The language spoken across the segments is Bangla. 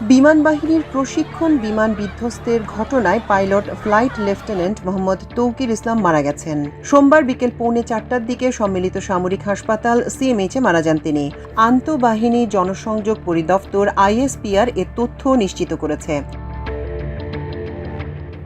বিমান বাহিনীর প্রশিক্ষণ বিমান বিধ্বস্তের ঘটনায় pilot flight lieutenant Mohammad Taukir Islam মারা গেছেন। সোমবার বিকেল পৌনে চারটার দিকে সম্মিলিত সামরিক হাসপাতাল সিএমএইচে মারা যান তিনি। আন্তঃবাহিনী জনসংযোগ পরিদপ্তর আইএসপিআর এ তথ্য নিশ্চিত করেছে।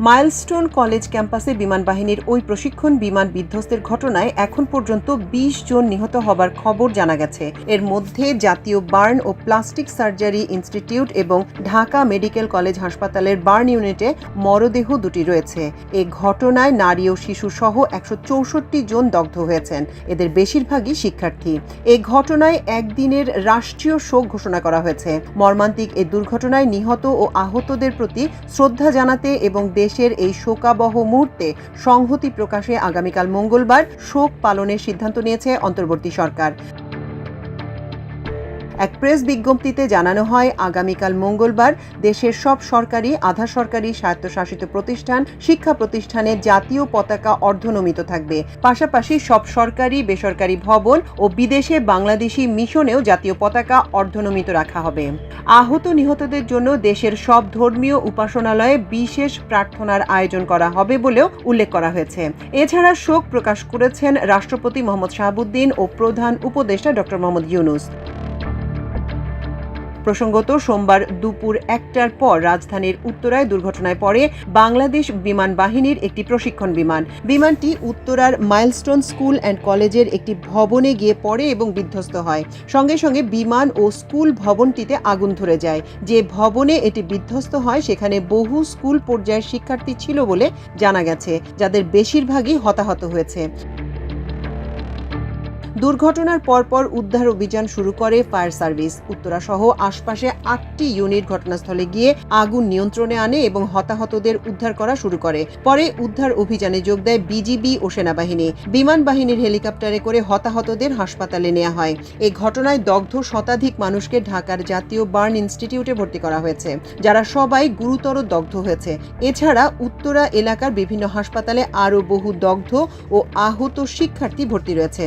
মাইলস্টোন কলেজ ক্যাম্পাসে বিমান বাহিনীর ওই প্রশিক্ষণ বিমান বিধ্বস্তের ঘটনায় এখন পর্যন্ত ২০ জন নিহত হবার খবর জানা গেছে। এর মধ্যে জাতীয় বার্ন ও প্লাস্টিক সার্জারি ইনস্টিটিউট এবং ঢাকা মেডিকেল কলেজ হাসপাতালের বার্ন ইউনিটে মরদেহ দুটি রয়েছে। এ ঘটনায় নারী ও শিশু সহ একশো চৌষট্টি জন দগ্ধ হয়েছেন। এদের বেশিরভাগই শিক্ষার্থী। এ ঘটনায় একদিনের রাষ্ট্রীয় শোক ঘোষণা করা হয়েছে। মর্মান্তিক এ দুর্ঘটনায় নিহত ও আহতদের প্রতি শ্রদ্ধা জানাতে এবং দেশের এই শোকাবহ মুহূর্তে সংহতি প্রকাশে আগামীকাল মঙ্গলবার শোক পালনের সিদ্ধান্ত নিয়েছে অন্তর্বর্তী সরকার। এক প্রেস বিজ্ঞপ্তিতে জানানো হয়, আগামীকাল মঙ্গলবার দেশের সব সরকারি, আধা সরকারি স্বায়ত্তশাসিত প্রতিষ্ঠান, শিক্ষা প্রতিষ্ঠানে জাতীয় পতাকা অর্ধনমিত থাকবে। পাশাপাশি সব সরকারি, বেসরকারি ভবন ও বিদেশে বাংলাদেশি মিশনেও জাতীয় পতাকা অর্ধনমিত রাখা হবে। আহত নিহতদের জন্য দেশের সব ধর্মীয় উপাসনালয়ে বিশেষ প্রার্থনার আয়োজন করা হবে বলেও উল্লেখ করা হয়েছে। এছাড়া শোক প্রকাশ করেছেন রাষ্ট্রপতি মোহাম্মদ শাহাবুদ্দিন ও প্রধান উপদেষ্টা ডক্টর মোহাম্মদ ইউনুস। প্রসঙ্গত, সোমবার দুপুর একটার পর রাজধানীর উত্তরায় দুর্ঘটনায় পড়ে বাংলাদেশ বিমান বাহিনীর একটি প্রশিক্ষণ বিমান। বিমানটি উত্তরার মাইলস্টোন স্কুল অ্যান্ড কলেজের একটি ভবনে গিয়ে পড়ে এবং বিধ্বস্ত হয়। সঙ্গে সঙ্গে বিমান ও স্কুল ভবনটিতে আগুন ধরে যায়। যে ভবনে এটি বিধ্বস্ত হয়, সেখানে বহু স্কুল পর্যায়ের শিক্ষার্থী ছিল বলে জানা গেছে, যাদের বেশিরভাগই হতাহত হয়েছে। দুর্ঘটনার পরপর উদ্ধার অভিযান শুরু করে ফায়ার সার্ভিস। উত্তরা সহ আশপাশে আটটি ইউনিট ঘটনাস্থলে গিয়ে আগুন নিয়ন্ত্রণে আনে এবং হতাহতদের উদ্ধার করা শুরু করে। পরে উদ্ধার অভিযানে যোগ দেয় বিজিবি ও সেনাবাহিনী। বিমান বাহিনীর হেলিকপ্টারে করে হতাহতদের হাসপাতালে নেওয়া হয়। এই ঘটনায় দগ্ধ শতাধিক মানুষকে ঢাকার জাতীয় বার্ন ইনস্টিটিউটে ভর্তি করা হয়েছে, যারা সবাই গুরুতর দগ্ধ হয়েছে। এছাড়া উত্তরা এলাকার বিভিন্ন হাসপাতালে আরও বহু দগ্ধ ও আহত শিক্ষার্থী ভর্তি রয়েছে।